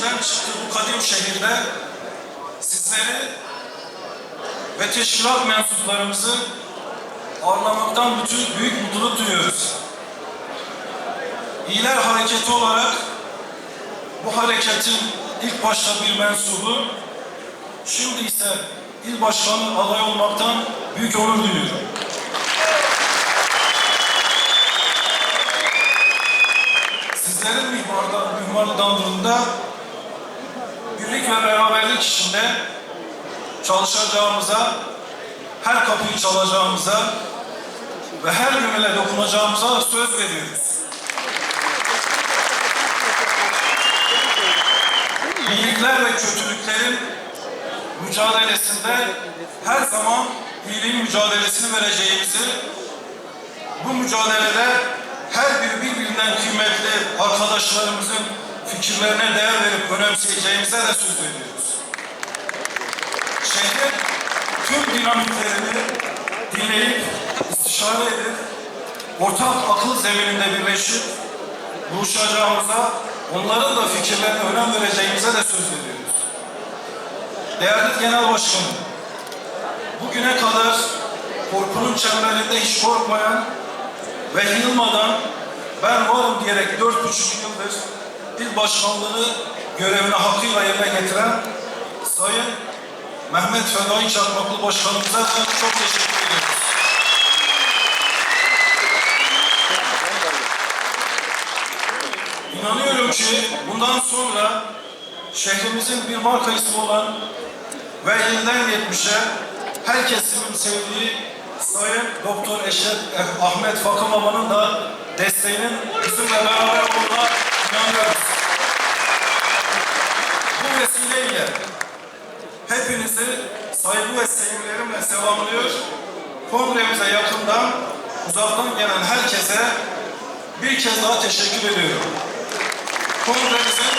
içinden çıktı bu kadim şehirde sizleri ve teşkilat mensuplarımızı ağırlamaktan bütün büyük mutluluk duyuyoruz. İyiler hareketi olarak bu hareketin ilk başta bir mensubu, şimdi ise il başkanı aday olmaktan büyük onur duyuyorum. Sizlerin mihmarlandığında birlik ve beraberlik içinde çalışacağımıza, her kapıyı çalacağımıza ve her gönüle dokunacağımıza söz veriyoruz. İyilikler ve kötülüklerin mücadelesinde her zaman iyiliğin mücadelesini vereceğimizi, bu mücadelede her bir birbirinden kıymetli arkadaşlarımızın fikirlerine değer verip önemseyeceğimize de söz veriyoruz. Şehrin tüm dinamiklerini dinleyip, istişare edip, ortak akıl zemininde birleşip buluşacağımıza, onların da fikirlerine önem vereceğimize de söz veriyoruz. Değerli Genel Başkanım, bugüne kadar korkunun çemberinde hiç korkmayan ve yılmadan ben varım diyerek dört buçuk yıldır il başkanlığı görevini hakkıyla yerine getiren Sayın Mehmet Fedai Çakmaklı Başkanımıza çok teşekkür ediyoruz. İnanıyorum ki bundan sonra şehrimizin bir marka ismi olan ve ilden yetmişe herkesin sevdiği Sayın Doktor Eşref Ahmet Fakım Baba'nın da desteğinin bizimle beraber olduğuna inanıyoruz. Bu vesileyle hepinizi saygı ve sevgilerimle selamlıyor. Kongremize yakından, uzaktan gelen herkese bir kez daha teşekkür ediyorum. Kongremizin